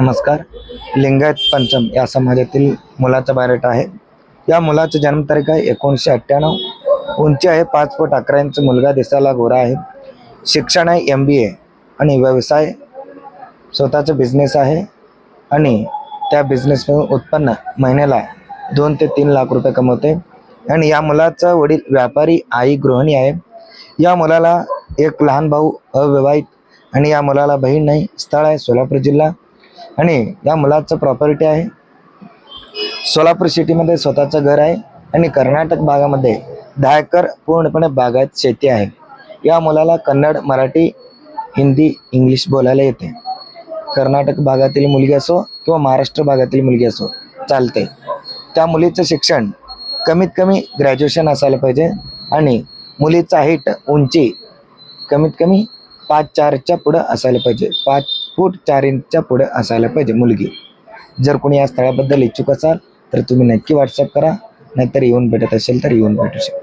नमस्कार. लिंगायत पंचम या समाजातील मुलाचा बायोडेटा आहे. या मुलाची जन्मतारीख आहे एकोणीसशे अठ्ठ्याण्णव. उंची आहे पाच फूट अकरा इंच मुलगा दिसायला गोरा आहे. शिक्षण आहे एम बी ए आणि व्यवसाय स्वतःचा बिझनेस आहे आणि त्या बिझनेसमधून उत्पन्न महिन्याला दोन ते तीन लाख रुपये कमवते. आणि या मुलाचा वडील व्यापारी आई गृहिणी आहे. या मुलाला एक लहान भाऊ अविवाहित आणि या मुलाला बहीण नाही. स्थळ आहे सोलापूर जिल्हा. आणि या मुलाचं प्रॉपर्टी आहे. सोलापूर सिटीमध्ये स्वतःचं घर आहे आणि कर्नाटक भागामध्ये दहा एकर पूर्णपणे बागायत शेती आहे. या मुलाला कन्नड मराठी हिंदी इंग्लिश बोलायला येते. कर्नाटक भागातील मुलगी असो किंवा महाराष्ट्र भागातील मुलगी असो चालते. त्या मुलीचं शिक्षण कमीत कमी ग्रॅज्युएशन असायला पाहिजे आणि मुलीचा हाईट उंची कमीत कमी पाच चारच्या पुढं असायला पाहिजे. पाच फूट चार इंचच्या पुढे असायला पाहिजे मुलगी. जर कोणी या स्थळाबद्दल इच्छुक असाल तर तुम्ही नक्की व्हॉट्सअप करा. नाहीतर येऊन भेटत असेल तर येऊन भेटू शकता.